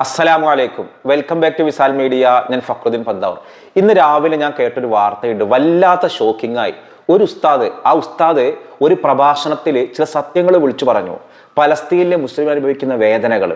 അസ്സലാമു അലൈക്കും. Welcome back to Visal media ഞാൻ ഫക്രുദ്ദീൻ പന്താവർ ഇന്ന് രാവിലെ ഞാൻ കേട്ടൊരു വാർത്തയുണ്ട് വല്ലാത്ത ഷോക്കിംഗ് ആയി. ഒരു ഉസ്താദ് ആ ഉസ്താദ് ഒരു പ്രഭാഷണത്തിൽ ചില സത്യങ്ങൾ വിളിച്ചു പറഞ്ഞു. പലസ്തീനിലെ മുസ്ലിം അനുഭവിക്കുന്ന വേദനകൾ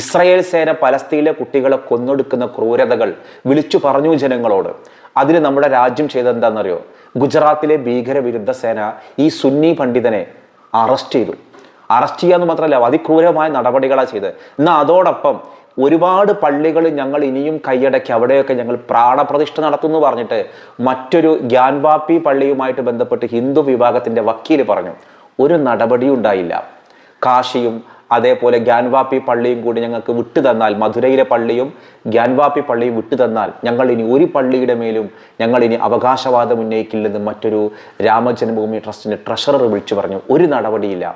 ഇസ്രയേൽ സേന പലസ്തീനിലെ കുട്ടികളെ കൊന്നൊടുക്കുന്ന ക്രൂരതകൾ വിളിച്ചു പറഞ്ഞു ജനങ്ങളോട്. അതിന് നമ്മുടെ രാജ്യം ചെയ്തത് എന്താണെന്നറിയോ ഗുജറാത്തിലെ ഭീകരവിരുദ്ധ സേന ഈ സുന്നി പണ്ഡിതനെ അറസ്റ്റ് ചെയ്തു. അറസ്റ്റ് ചെയ്യാന്ന് മാത്രമല്ല അതിക്രൂരമായ നടപടികളാണ് ചെയ്തത്. എന്നാൽ അതോടൊപ്പം ഒരുപാട് പള്ളികൾ ഞങ്ങൾ ഇനിയും കൈയടക്കി അവിടെയൊക്കെ ഞങ്ങൾ പ്രാണപ്രതിഷ്ഠ നടത്തുന്നു പറഞ്ഞിട്ട് മറ്റൊരു ഗ്യാൻവാപ്പി പള്ളിയുമായിട്ട് ബന്ധപ്പെട്ട് ഹിന്ദു വിഭാഗത്തിന്റെ വക്കീൽ പറഞ്ഞു ഒരു നടപടിയും ഉണ്ടായില്ല. കാശിയും അതേപോലെ ഗ്യാൻവാപ്പി പള്ളിയും കൂടി ഞങ്ങൾക്ക് വിട്ടു തന്നാൽ മധുരയിലെ പള്ളിയും ഗ്യാൻവാപ്പി പള്ളിയും വിട്ടു തന്നാൽ ഞങ്ങൾ ഇനി ഒരു പള്ളിയുടെ മേലും ഞങ്ങൾ ഇനി അവകാശവാദം ഉന്നയിക്കില്ലെന്ന് മറ്റൊരു രാമജന്മഭൂമി ട്രസ്റ്റിന്റെ ട്രഷറർ വിളിച്ചു പറഞ്ഞു ഒരു നടപടിയില്ല.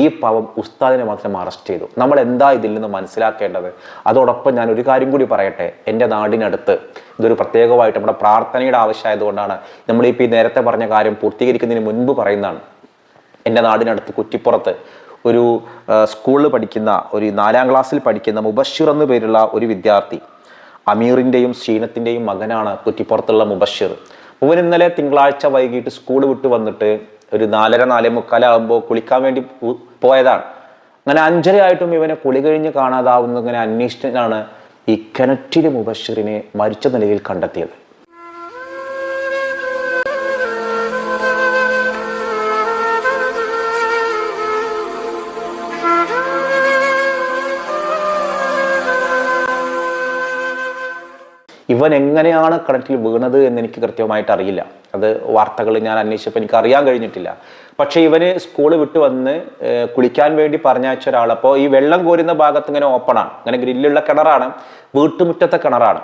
ഈ പാവം ഉസ്താദിനെ മാത്രം അറസ്റ്റ് ചെയ്തു. നമ്മൾ എന്താ ഇതിൽ നിന്ന് മനസ്സിലാക്കേണ്ടത്? അതോടൊപ്പം ഞാൻ ഒരു കാര്യം കൂടി പറയട്ടെ. എന്റെ നാടിനടുത്ത് ഇതൊരു പ്രത്യേകമായിട്ട് നമ്മുടെ പ്രാർത്ഥനയുടെ ആവശ്യമായതുകൊണ്ടാണ് നമ്മളിപ്പോൾ ഈ നേരത്തെ പറഞ്ഞ കാര്യം പൂർത്തീകരിക്കുന്നതിന് മുൻപ് പറയുന്നതാണ്. എന്റെ നാടിനടുത്ത് കുറ്റിപ്പുറത്ത് ഒരു സ്കൂളിൽ പഠിക്കുന്ന ഒരു നാലാം ക്ലാസ്സിൽ പഠിക്കുന്ന മുബഷിർ എന്ന പേരുള്ള ഒരു വിദ്യാർത്ഥി അമീറിന്റെയും ഷീനത്തിന്റെയും മകനാണ് കുറ്റിപ്പുറത്തുള്ള മുബഷിർ. ഇവൻ ഇന്നലെ തിങ്കളാഴ്ച വൈകിട്ട് സ്കൂൾ വിട്ട് വന്നിട്ട് ഒരു നാലര നാലേ മുക്കാലാകുമ്പോൾ കുളിക്കാൻ വേണ്ടി പോയതാണ്. അങ്ങനെ അഞ്ചരയായിട്ടും ഇവനെ കുളി കഴിഞ്ഞ് കാണാതാവുന്ന ഇങ്ങനെ അന്വേഷിച്ചാണ് ഈ കിണറ്റിലെ മുബഷിറിനെ മരിച്ച നിലയിൽ കണ്ടെത്തിയത്. ഇവൻ എങ്ങനെയാണ് കിണറ്റിൽ വീണത് എന്ന് എനിക്ക് കൃത്യമായിട്ട് അറിയില്ല. അത് വാർത്തകൾ ഞാൻ അന്വേഷിച്ചപ്പോൾ എനിക്ക് അറിയാൻ കഴിഞ്ഞിട്ടില്ല. പക്ഷേ ഇവന് സ്കൂൾ വിട്ട് വന്ന് കുളിക്കാൻ വേണ്ടി പറഞ്ഞയച്ച ഒരാളപ്പോൾ ഈ വെള്ളം കോരുന്ന ഭാഗത്ത് ഇങ്ങനെ ഓപ്പണാണ് ഇങ്ങനെ ഗ്രില്ലുള്ള കിണറാണ്. വീട്ടുമുറ്റത്തെ കിണറാണ്.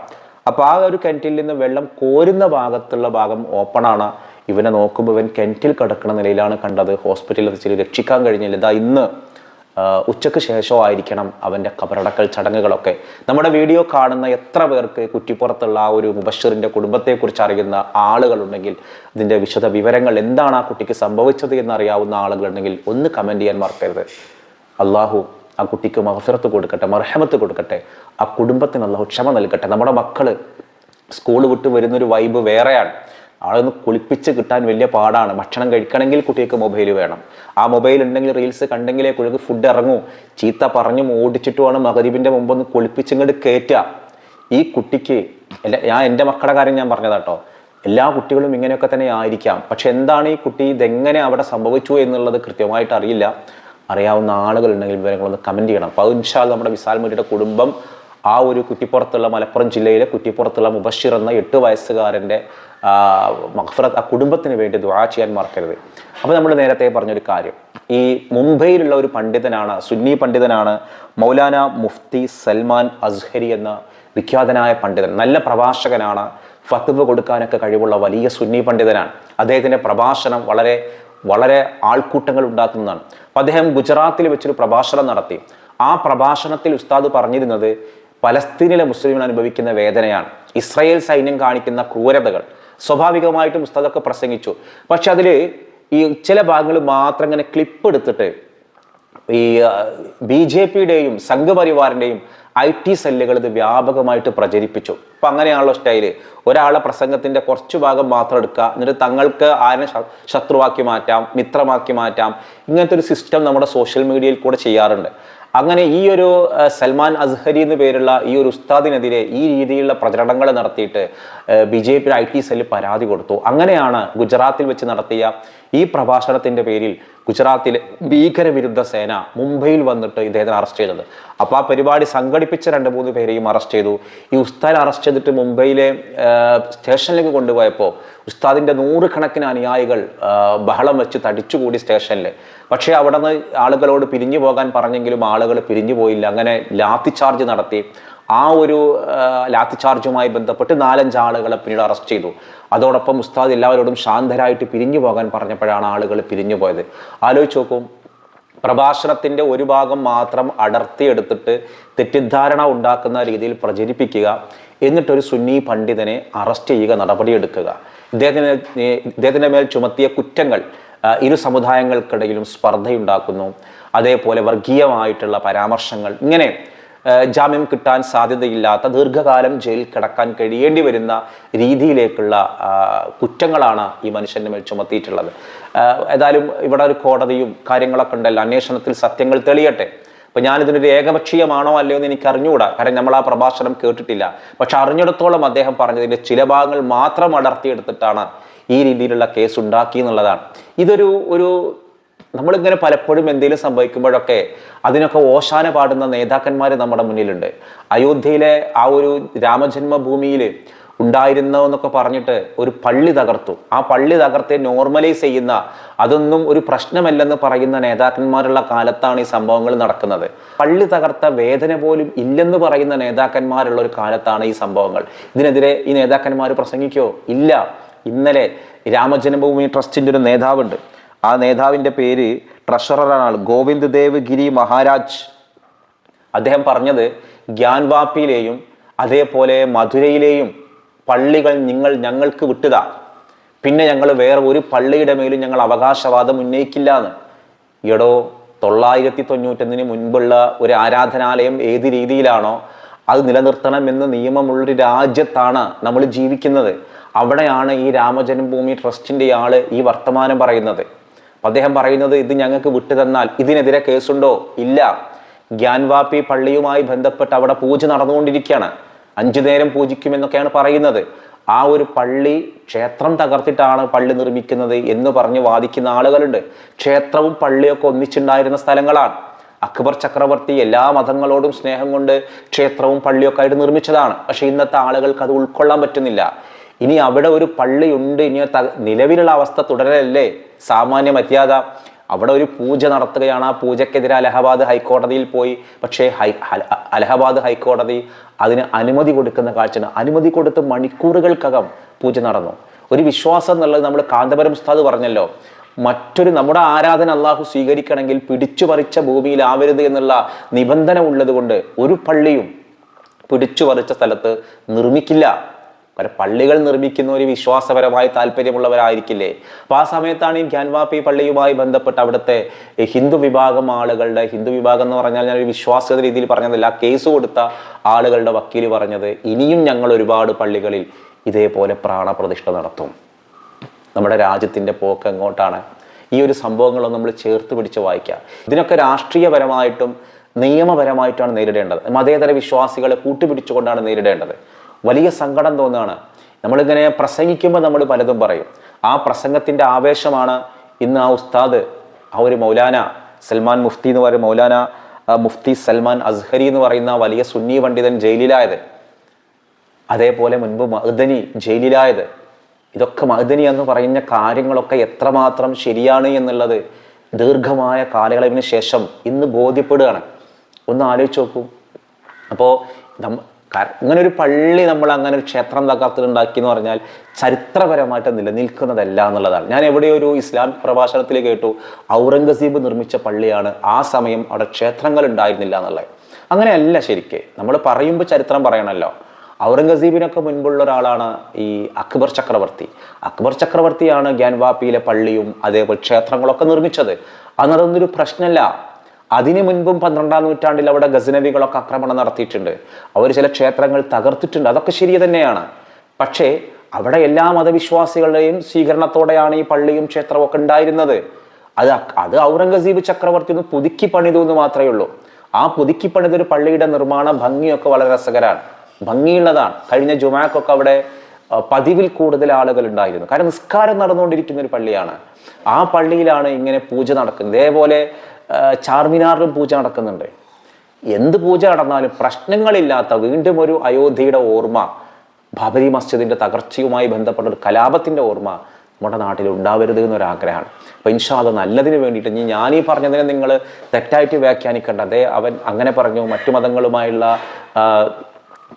അപ്പോൾ ആ ഒരു കിണറ്റിൽ നിന്ന് വെള്ളം കോരുന്ന ഭാഗത്തുള്ള ഭാഗം ഓപ്പണാണ് ഇവനെ നോക്കുമ്പോൾ ഇവൻ കിണറ്റിൽ കിടക്കുന്ന നിലയിലാണ് കണ്ടത്. ഹോസ്പിറ്റലിൽ എത്തിച്ച് രക്ഷിക്കാൻ കഴിഞ്ഞില്ല. ഇതാ ഇന്ന് ഉച്ചയ്ക്ക് ശേഷമായിരിക്കണം അവന്റെ കബറടക്കൽ ചടങ്ങുകളൊക്കെ. നമ്മുടെ വീഡിയോ കാണുന്ന എത്ര പേർക്ക് കുറ്റിപ്പുറത്തുള്ള ആ ഒരു മുബഷിറിന്റെ കുടുംബത്തെക്കുറിച്ച് അറിയുന്ന ആളുകളുണ്ടെങ്കിൽ ഇതിന്റെ വിശദ വിവരങ്ങൾ എന്താണ് ആ കുട്ടിക്ക് സംഭവിച്ചത് എന്നറിയാവുന്ന ആളുകളുണ്ടെങ്കിൽ ഒന്ന് കമന്റ് ചെയ്യാൻ മറക്കരുത്. അള്ളാഹു ആ കുട്ടിക്ക് മഹഫിറത്ത് കൊടുക്കട്ടെ മർഹമത്ത് കൊടുക്കട്ടെ ആ കുടുംബത്തിന് അള്ളാഹു ക്ഷമ നൽകട്ടെ. നമ്മുടെ മക്കൾ സ്കൂൾ വിട്ട് വരുന്നൊരു വൈബ് വേറെയാണ്. ആളൊന്ന് കുളിപ്പിച്ച് കിട്ടാൻ വലിയ പാടാണ്. ഭക്ഷണം കഴിക്കണമെങ്കിൽ കുട്ടികൾക്ക് മൊബൈൽ വേണം. ആ മൊബൈൽ ഉണ്ടെങ്കിൽ റീൽസ് കണ്ടെങ്കിലേ കുഴക്ക് ഫുഡ് ഇറങ്ങൂ. ചീത്ത പറഞ്ഞും ഓടിച്ചിട്ടുമാണ് മകരീബിന്റെ മുമ്പ് ഒന്ന് കുളിപ്പിച്ചിങ്ങോട്ട് കയറ്റുക ഈ കുട്ടിക്ക് ഞാൻ എന്റെ മക്കളുടെ കാര്യം ഞാൻ പറഞ്ഞതാട്ടോ എല്ലാ കുട്ടികളും ഇങ്ങനെയൊക്കെ തന്നെ ആയിരിക്കാം. പക്ഷെ എന്താണ് ഈ കുട്ടി ഇതെങ്ങനെ അവിടെ സംഭവിച്ചു എന്നുള്ളത് കൃത്യമായിട്ട് അറിയില്ല. അറിയാവുന്ന ആളുകളുണ്ടെങ്കിൽ വിവരങ്ങളൊന്ന് കമന്റ് ചെയ്യണം. അപ്പോൾ അത് ഇൻഷാൽ നമ്മുടെ വിശാൽ മുരിയുടെ കുടുംബം ആ ഒരു കുറ്റിപ്പുറത്തുള്ള മലപ്പുറം ജില്ലയിലെ കുറ്റിപ്പുറത്തുള്ള മുബഷിർ എന്ന എട്ട് വയസ്സുകാരന്റെ മഹഫറത്ത് ആ കുടുംബത്തിന് വേണ്ടി ദുആ ചെയ്യാൻ മറക്കരുത്. അപ്പോൾ നമ്മൾ നേരത്തെ പറഞ്ഞൊരു കാര്യം. ഈ മുംബൈയിലുള്ള ഒരു പണ്ഡിതനാണ് സുന്നി പണ്ഡിതനാണ് മൗലാന മുഫ്തി സൽമാൻ അസ്ഹരി എന്ന വിഖ്യാതനായ പണ്ഡിതൻ. നല്ല പ്രഭാഷകനാണ് ഫത്വ കൊടുക്കാനൊക്കെ കഴിവുള്ള വലിയ സുന്നി പണ്ഡിതനാണ്. അദ്ദേഹത്തിന്റെ പ്രഭാഷണം വളരെ വളരെ ആൾക്കൂട്ടങ്ങൾ ഉണ്ടാക്കുന്നതാണ്. അപ്പം അദ്ദേഹം ഗുജറാത്തിൽ വെച്ചൊരു പ്രഭാഷണം നടത്തി. ആ പ്രഭാഷണത്തിൽ ഉസ്താദ് പറഞ്ഞിരുന്നത് പലസ്തീനിലെ മുസ്ലിങ്ങൾ അനുഭവിക്കുന്ന വേദനയാണ്. ഇസ്രായേൽ സൈന്യം കാണിക്കുന്ന ക്രൂരതകൾ. സ്വാഭാവികമായിട്ടും ഉസ്താദൊക്കെ പ്രസംഗിച്ചു. പക്ഷെ അതിൽ ഈ ചില ഭാഗങ്ങൾ മാത്രം ഇങ്ങനെ ക്ലിപ്പ് എടുത്തിട്ട് ഈ ബി ജെ പിയുടെയും സംഘപരിവാറിന്റെയും ഐ ടി സെല്ലുകൾ ഇത് വ്യാപകമായിട്ട് പ്രചരിപ്പിച്ചു. അപ്പം അങ്ങനെയാണല്ലോ സ്റ്റൈൽ ഒരാളെ പ്രസംഗത്തിന്റെ കുറച്ചു ഭാഗം മാത്രം എടുക്കുക. എന്നിട്ട് തങ്ങൾക്ക് ആരെ ശത്രുവാക്കി മാറ്റാം മിത്രമാക്കി മാറ്റാം. ഇങ്ങനത്തെ ഒരു സിസ്റ്റം നമ്മുടെ സോഷ്യൽ മീഡിയയിൽ കൂടെ ചെയ്യാറുണ്ട്. അങ്ങനെ ഈ ഒരു സൽമാൻ അസ്ഹരി എന്ന് പേരുള്ള ഈ ഒരു ഉസ്താദിനെതിരെ ഈ രീതിയിലുള്ള പ്രചരണങ്ങൾ നടത്തിയിട്ട് B J P I T cell പരാതി കൊടുത്തു. അങ്ങനെയാണ് ഗുജറാത്തിൽ വെച്ച് നടത്തിയ ഈ പ്രഭാഷണത്തിന്റെ പേരിൽ ഗുജറാത്തിലെ ഭീകരവിരുദ്ധ സേന മുംബൈയിൽ വന്നിട്ട് ഇദ്ദേഹത്തിന് അറസ്റ്റ് ചെയ്തത്. അപ്പോൾ ആ പരിപാടി സംഘടിപ്പിച്ച രണ്ട് മൂന്ന് പേരെയും അറസ്റ്റ് ചെയ്തു. ഈ ഉസ്താദ് അറസ്റ്റ് ചെയ്തിട്ട് മുംബൈയിലെ സ്റ്റേഷനിലേക്ക് കൊണ്ടുപോയപ്പോൾ ഉസ്താദിന്റെ നൂറുകണക്കിന് അനുയായികൾ ബഹളം വെച്ച് തടിച്ചുകൂടി സ്റ്റേഷനിൽ പക്ഷേ അവിടെ നിന്ന് ആളുകളോട് പിരിഞ്ഞു പോകാൻ പറഞ്ഞെങ്കിലും ആളുകൾ പിരിഞ്ഞു പോയില്ല. അങ്ങനെ ലാത്തി ചാർജ് നടത്തി. ആ ഒരു ലാത്തി ചാർജുമായി ബന്ധപ്പെട്ട് നാലഞ്ച് ആളുകളെ പിന്നീട് അറസ്റ്റ് ചെയ്തു. അതോടൊപ്പം ഉസ്താദ് എല്ലാവരോടും ശാന്തരായിട്ട് പിരിഞ്ഞു പോകാൻ പറഞ്ഞപ്പോഴാണ് ആളുകൾ പിരിഞ്ഞു പോയത്. ആലോചിച്ച് നോക്കും പ്രഭാഷണത്തിന്റെ ഒരു ഭാഗം മാത്രം അടർത്തിയെടുത്തിട്ട് തെറ്റിദ്ധാരണ ഉണ്ടാക്കുന്ന രീതിയിൽ പ്രചരിപ്പിക്കുക എന്നിട്ടൊരു സുന്നി പണ്ഡിതനെ അറസ്റ്റ് ചെയ്യുക നടപടിയെടുക്കുക. ഇദ്ദേഹത്തിന് ഇദ്ദേഹത്തിന്റെ മേൽ ചുമത്തിയ കുറ്റങ്ങൾ ഇരു സമുദായങ്ങൾക്കിടയിലും സ്പർദ്ധയുണ്ടാക്കുന്നു. അതേപോലെ വർഗീയമായിട്ടുള്ള പരാമർശങ്ങൾ ഇങ്ങനെ ജാമ്യം കിട്ടാൻ സാധ്യതയില്ലാത്ത ദീർഘകാലം ജയിലിൽ കിടക്കാൻ കഴിയേണ്ടി വരുന്ന രീതിയിലേക്കുള്ള കുറ്റങ്ങളാണ് ഈ മനുഷ്യന്റെ മേൽ ചുമത്തിയിട്ടുള്ളത്. ഏതായാലും ഇവിടെ ഒരു കോടതിയും കാര്യങ്ങളൊക്കെ ഉണ്ടല്ലോ. അന്വേഷണത്തിൽ സത്യങ്ങൾ തെളിയട്ടെ. അപ്പോൾ ഞാനിതിനൊരു ഏകപക്ഷീയമാണോ അല്ലയോ എന്ന് എനിക്ക് അറിഞ്ഞുകൂടാ. കാരണം നമ്മൾ ആ പ്രഭാഷണം കേട്ടിട്ടില്ല. പക്ഷെ അറിഞ്ഞിടത്തോളം അദ്ദേഹം പറഞ്ഞതിന്റെ ചില ഭാഗങ്ങൾ മാത്രം അടർത്തിയെടുത്തിട്ടാണ് ഈ രീതിയിലുള്ള കേസ് ഉണ്ടാക്കി എന്നുള്ളതാണ് ഇതൊരു ഒരു നമ്മളിങ്ങനെ പലപ്പോഴും എന്തെങ്കിലും സംഭവിക്കുമ്പോഴൊക്കെ അതിനൊക്കെ ഓശാന പാടുന്ന നേതാക്കന്മാർ നമ്മുടെ മുന്നിലുണ്ട്. അയോധ്യയിലെ ആ ഒരു രാമജന്മഭൂമിയിൽ ഉണ്ടായിരുന്നു എന്നൊക്കെ പറഞ്ഞിട്ട് ഒരു പള്ളി തകർത്തു. ആ പള്ളി തകർത്തെ നോർമലൈസ് ചെയ്യുന്ന അതൊന്നും ഒരു പ്രശ്നമല്ലെന്ന് പറയുന്ന നേതാക്കന്മാരുള്ള കാലത്താണ് ഈ സംഭവങ്ങൾ നടക്കുന്നത്. പള്ളി തകർത്ത വേദന പോലും ഇല്ലെന്ന് പറയുന്ന നേതാക്കന്മാരുള്ള ഒരു കാലത്താണ് ഈ സംഭവങ്ങൾ. ഇതിനെതിരെ ഈ നേതാക്കന്മാർ പ്രസംഗിക്കോ? ഇല്ല. ഇന്നലെ രാമജന്മഭൂമി ട്രസ്റ്റിന്റെ ഒരു നേതാവുണ്ട്. ആ നേതാവിന്റെ പേര് ട്രഷററാണ് ഗോവിന്ദ് ദേവ് ഗിരി മഹാരാജ്. അദ്ദേഹം പറഞ്ഞത് ഗ്യാൻവാപ്പിയിലെയും അതേപോലെ മധുരയിലെയും പള്ളികൾ നിങ്ങൾ ഞങ്ങൾക്ക് വിട്ടുതാ. പിന്നെ ഞങ്ങൾ വേറെ ഒരു പള്ളിയുടെ മേലും ഞങ്ങൾ അവകാശവാദം ഉന്നയിക്കില്ല എന്ന് എടോ തൊള്ളായിരത്തി തൊണ്ണൂറ്റൊന്നിന് മുൻപുള്ള ഒരു ആരാധനാലയം ഏത് രീതിയിലാണോ അത് നിലനിർത്തണം നിലനിർത്തണമെന്ന് നിയമമുള്ളൊരു രാജ്യത്താണ് നമ്മൾ ജീവിക്കുന്നത്. അവിടെയാണ് ഈ രാമജന്മഭൂമി ട്രസ്റ്റിന്റെ ആൾ ഈ വർത്തമാനം പറയുന്നത്. അദ്ദേഹം പറയുന്നത് ഇത് ഞങ്ങൾക്ക് വിട്ടു തന്നാൽ ഇതിനെതിരെ കേസുണ്ടോ? ഇല്ല. ഗ്യാൻവാപ്പി പള്ളിയുമായി ബന്ധപ്പെട്ട് അവിടെ പൂജ നടന്നുകൊണ്ടിരിക്കുകയാണ്. അഞ്ചു നേരം പൂജിക്കുമെന്നൊക്കെയാണ് പറയുന്നത്. ആ ഒരു പള്ളി ക്ഷേത്രം തകർത്തിട്ടാണ് പള്ളി നിർമ്മിക്കുന്നത് എന്ന് പറഞ്ഞ് വാദിക്കുന്ന ആളുകളുണ്ട്. ക്ഷേത്രവും പള്ളിയൊക്കെ ഒന്നിച്ചുണ്ടായിരുന്ന സ്ഥലങ്ങളാണ്. അക്ബർ ചക്രവർത്തി എല്ലാ മതങ്ങളോടും സ്നേഹം കൊണ്ട് ക്ഷേത്രവും പള്ളിയൊക്കെ ആയിട്ട് നിർമ്മിച്ചതാണ്. പക്ഷെ ഇന്നത്തെ ആളുകൾക്ക് അത് ഉൾക്കൊള്ളാൻ പറ്റുന്നില്ല. ഇനി അവിടെ ഒരു പള്ളിയുണ്ട്. ഇനി ത- നിലവിലുള്ള അവസ്ഥ തുടരലല്ലേ? സാമാന്യ മര്യാദ അവിടെ ഒരു പൂജ നടത്തുകയാണ്. ആ പൂജക്കെതിരെ അലഹബാദ് ഹൈക്കോടതിയിൽ പോയി. പക്ഷേ ഹൈ അലഹബാദ് ഹൈക്കോടതി അതിന് അനുമതി കൊടുക്കുന്ന കാഴ്ചയാണ്. അനുമതി കൊടുത്ത് മണിക്കൂറുകൾക്കകം പൂജ നടന്നു. ഒരു വിശ്വാസം എന്നുള്ളത് നമ്മൾ കാന്തപുരം ഉസ്താദ് പറഞ്ഞല്ലോ. മറ്റൊരു നമ്മുടെ ആരാധന അള്ളാഹു സ്വീകരിക്കണമെങ്കിൽ പിടിച്ചു പറിച്ച ഭൂമിയിലാവരുത് എന്നുള്ള നിബന്ധന ഉള്ളതുകൊണ്ട് ഒരു പള്ളിയും പിടിച്ചു പറിച്ച സ്ഥലത്ത് നിർമ്മിക്കില്ല. കാരണം പള്ളികൾ നിർമ്മിക്കുന്ന ഒരു വിശ്വാസപരമായി താല്പര്യമുള്ളവരായിരിക്കില്ലേ? അപ്പൊ ആ സമയത്താണ് ഈ ഖ്യാൻവാപ്പി പള്ളിയുമായി ബന്ധപ്പെട്ട് അവിടുത്തെ ഹിന്ദു വിഭാഗം ആളുകളുടെ ഹിന്ദു വിഭാഗം എന്ന് പറഞ്ഞാൽ ഞാൻ ഒരു വിശ്വാസ രീതിയിൽ പറഞ്ഞതല്ല കേസ് കൊടുത്ത ആളുകളുടെ വക്കീൽ പറഞ്ഞത് ഇനിയും ഞങ്ങൾ ഒരുപാട് പള്ളികളിൽ ഇതേപോലെ പ്രാണപ്രതിഷ്ഠ നടത്തും. നമ്മുടെ രാജ്യത്തിന്റെ പോക്ക് എങ്ങോട്ടാണ്? ഈ ഒരു സംഭവങ്ങളൊന്നും നമ്മൾ ചേർത്ത് പിടിച്ച് വായിക്കുക ഇതിനൊക്കെ രാഷ്ട്രീയപരമായിട്ടും നിയമപരമായിട്ടാണ് നേരിടേണ്ടത്. മതേതര വിശ്വാസികളെ കൂട്ടുപിടിച്ചുകൊണ്ടാണ് നേരിടേണ്ടത്. വലിയ സങ്കടം തോന്നുകയാണ്. നമ്മളിങ്ങനെ പ്രസംഗിക്കുമ്പോൾ നമ്മൾ പലതും പറയും. ആ പ്രസംഗത്തിന്റെ ആവേശമാണ് ഇന്ന് ആ ഉസ്താദ് ആ ഒരു മൗലാന സൽമാൻ മുഫ്തി എന്ന് പറയുന്ന മൗലാന മുഫ്തി സൽമാൻ അസ്ഹരി എന്ന് പറയുന്ന വലിയ സുന്നി പണ്ഡിതൻ ജയിലിലായത്. അതേപോലെ മുൻപ് മഹദനി ജയിലിലായത്. ഇതൊക്കെ മഹദനി എന്ന് പറയുന്ന കാര്യങ്ങളൊക്കെ എത്രമാത്രം ശരിയാണ് എന്നുള്ളത് ദീർഘമായ കാലയളവിന് ശേഷം ഇന്ന് ബോധ്യപ്പെടുകയാണ്. ഒന്ന് ആലോചിച്ച് നോക്കൂ. അപ്പോൾ ഇങ്ങനെ ഒരു പള്ളി നമ്മൾ അങ്ങനെ ഒരു ക്ഷേത്രം തകർത്തിലുണ്ടാക്കി എന്ന് പറഞ്ഞാൽ ചരിത്രപരമായിട്ട് നിലനിൽക്കുന്നതല്ല എന്നുള്ളതാണ്. ഞാൻ എവിടെയോ ഒരു ഇസ്ലാം പ്രഭാഷണത്തിൽ കേട്ടു ഔറംഗസീബ് നിർമ്മിച്ച പള്ളിയാണ് ആ സമയം അവിടെ ക്ഷേത്രങ്ങൾ ഉണ്ടായിരുന്നില്ല എന്നുള്ളത്. അങ്ങനെയല്ല ശരിക്ക്. നമ്മൾ പറയുമ്പോൾ ചരിത്രം പറയണമല്ലോ. ഔറംഗസീബിനൊക്കെ മുൻപുള്ള ഒരാളാണ് ഈ അക്ബർ ചക്രവർത്തി. അക്ബർ ചക്രവർത്തിയാണ് ഗ്യാൻവാപ്പിയിലെ പള്ളിയും അതേപോലെ ക്ഷേത്രങ്ങളൊക്കെ നിർമ്മിച്ചത്. അന്നതൊന്നൊരു പ്രശ്നമല്ല. അതിനു മുൻപും പന്ത്രണ്ടാം നൂറ്റാണ്ടിൽ അവിടെ ഗസനവികളൊക്കെ ആക്രമണം നടത്തിയിട്ടുണ്ട്. അവർ ചില ക്ഷേത്രങ്ങൾ തകർത്തിട്ടുണ്ട്. അതൊക്കെ ശരി തന്നെയാണ്. പക്ഷേ അവിടെ എല്ലാ മതവിശ്വാസികളുടെയും സ്വീകരണത്തോടെയാണ് ഈ പള്ളിയും ക്ഷേത്രവും ഒക്കെ ഉണ്ടായിരുന്നത്. അത് അത് ഔറംഗസീബ് ചക്രവർത്തി ഒന്ന് പുതുക്കി പണിതു എന്ന് മാത്രമേ ഉള്ളൂ. ആ പുതുക്കി പണിതൊരു പള്ളിയുടെ നിർമ്മാണ ഭംഗിയൊക്കെ വളരെ രസകരമാണ്. ഭംഗിയുള്ളതാണ്. കഴിഞ്ഞ ജുമാക്കൊക്കെ അവിടെ പതിവിൽ കൂടുതൽ ആളുകൾ ഉണ്ടായിരുന്നു. കാരണം നിസ്കാരം നടന്നുകൊണ്ടിരിക്കുന്ന ഒരു പള്ളിയാണ്. ആ പള്ളിയിലാണ് ഇങ്ങനെ പൂജ നടക്കുന്നത്. ഇതേപോലെ ചാർമിനാറിലും പൂജ നടക്കുന്നുണ്ട്. എന്ത് പൂജ നടന്നാലും പ്രശ്നങ്ങളില്ലാത്ത വീണ്ടും ഒരു അയോധ്യയുടെ ഓർമ്മ ബാബരി മസ്ജിദിന്റെ തകർച്ചയുമായി ബന്ധപ്പെട്ട ഒരു കലാപത്തിന്റെ ഓർമ്മ നമ്മുടെ നാട്ടിൽ ഉണ്ടാവരുത് എന്നൊരാഗ്രഹമാണ്. അപ്പൊ ഇൻഷാദ് നല്ലതിന് വേണ്ടിയിട്ട് ഇനി ഞാനീ പറഞ്ഞതിനെ നിങ്ങൾ തെറ്റായിട്ട് വ്യാഖ്യാനിക്കേണ്ട. അതേ അവൻ അങ്ങനെ പറഞ്ഞു മറ്റു മതങ്ങളുമായുള്ള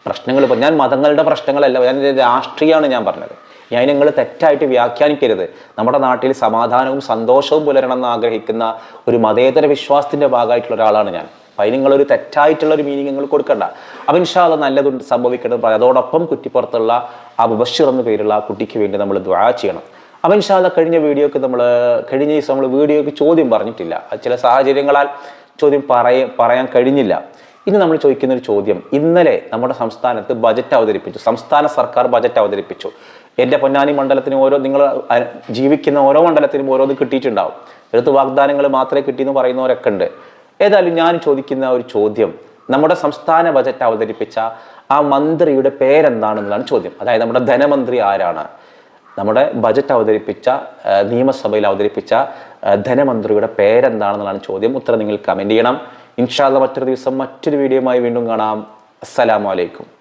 പ്രശ്നങ്ങൾ ഞാൻ മതങ്ങളുടെ പ്രശ്നങ്ങളല്ല ഞാൻ രാഷ്ട്രീയമാണ് ഞാൻ പറഞ്ഞത്. ഞാൻ നിങ്ങൾ തെറ്റായിട്ട് വ്യാഖ്യാനിക്കരുത്. നമ്മുടെ നാട്ടിൽ സമാധാനവും സന്തോഷവും പുലരണം എന്ന് ആഗ്രഹിക്കുന്ന ഒരു മതേതര വിശ്വാസത്തിന്റെ ഭാഗമായിട്ടുള്ള ഒരാളാണ് ഞാൻ. അപ്പം അതിന് നിങ്ങളൊരു തെറ്റായിട്ടുള്ള ഒരു മീനിങ് നിങ്ങൾ കൊടുക്കണ്ട. അപ്പം ഇൻഷാല്ല നല്ലതുണ്ട് സംഭവിക്കണം അതോടൊപ്പം കുറ്റിപ്പുറത്തുള്ള ആ മുബഷിർ എന്ന പേരുള്ള ആ കുട്ടിക്ക് വേണ്ടി നമ്മൾ ദ്വാ ചെയ്യണം. അപ്പം ഇൻഷാല്ല കഴിഞ്ഞ വീഡിയോക്ക് നമ്മൾ കഴിഞ്ഞ ദിവസം നമ്മൾ വീഡിയോക്ക് ചോദ്യം പറഞ്ഞിട്ടില്ല. ചില സാഹചര്യങ്ങളാൽ ചോദ്യം പറയ പറയാൻ കഴിഞ്ഞില്ല. ഇനി നമ്മൾ ചോദിക്കുന്ന ഒരു ചോദ്യം. ഇന്നലെ നമ്മുടെ സംസ്ഥാനത്ത് ബജറ്റ് അവതരിപ്പിച്ചു. സംസ്ഥാന സർക്കാർ ബജറ്റ് അവതരിപ്പിച്ചു. എന്റെ പൊന്നാനി മണ്ഡലത്തിന് ഓരോ നിങ്ങൾ ജീവിക്കുന്ന ഓരോ മണ്ഡലത്തിനും ഓരോന്ന് കിട്ടിയിട്ടുണ്ടാവും. എടുത്ത് വാഗ്ദാനങ്ങൾ മാത്രമേ കിട്ടിയെന്ന് പറയുന്നവരൊക്കെ ഉണ്ട്. ഏതായാലും ഞാൻ ചോദിക്കുന്ന ഒരു ചോദ്യം. നമ്മുടെ സംസ്ഥാന ബജറ്റ് അവതരിപ്പിച്ച ആ മന്ത്രിയുടെ പേരെന്താണെന്നാണ് ചോദ്യം. അതായത് നമ്മുടെ ധനമന്ത്രി ആരാണ്? നമ്മുടെ ബജറ്റ് അവതരിപ്പിച്ച നിയമസഭയിൽ അവതരിപ്പിച്ച ധനമന്ത്രിയുടെ പേരെന്താണെന്നുള്ളതാണ് ചോദ്യം. ഉത്തരം നിങ്ങൾ കമന്റ് ചെയ്യണം. ഇൻഷാല്ല മറ്റൊരു ദിവസം മറ്റൊരു വീഡിയോയുമായി വീണ്ടും കാണാം. അസ്സലാമു അലൈക്കും.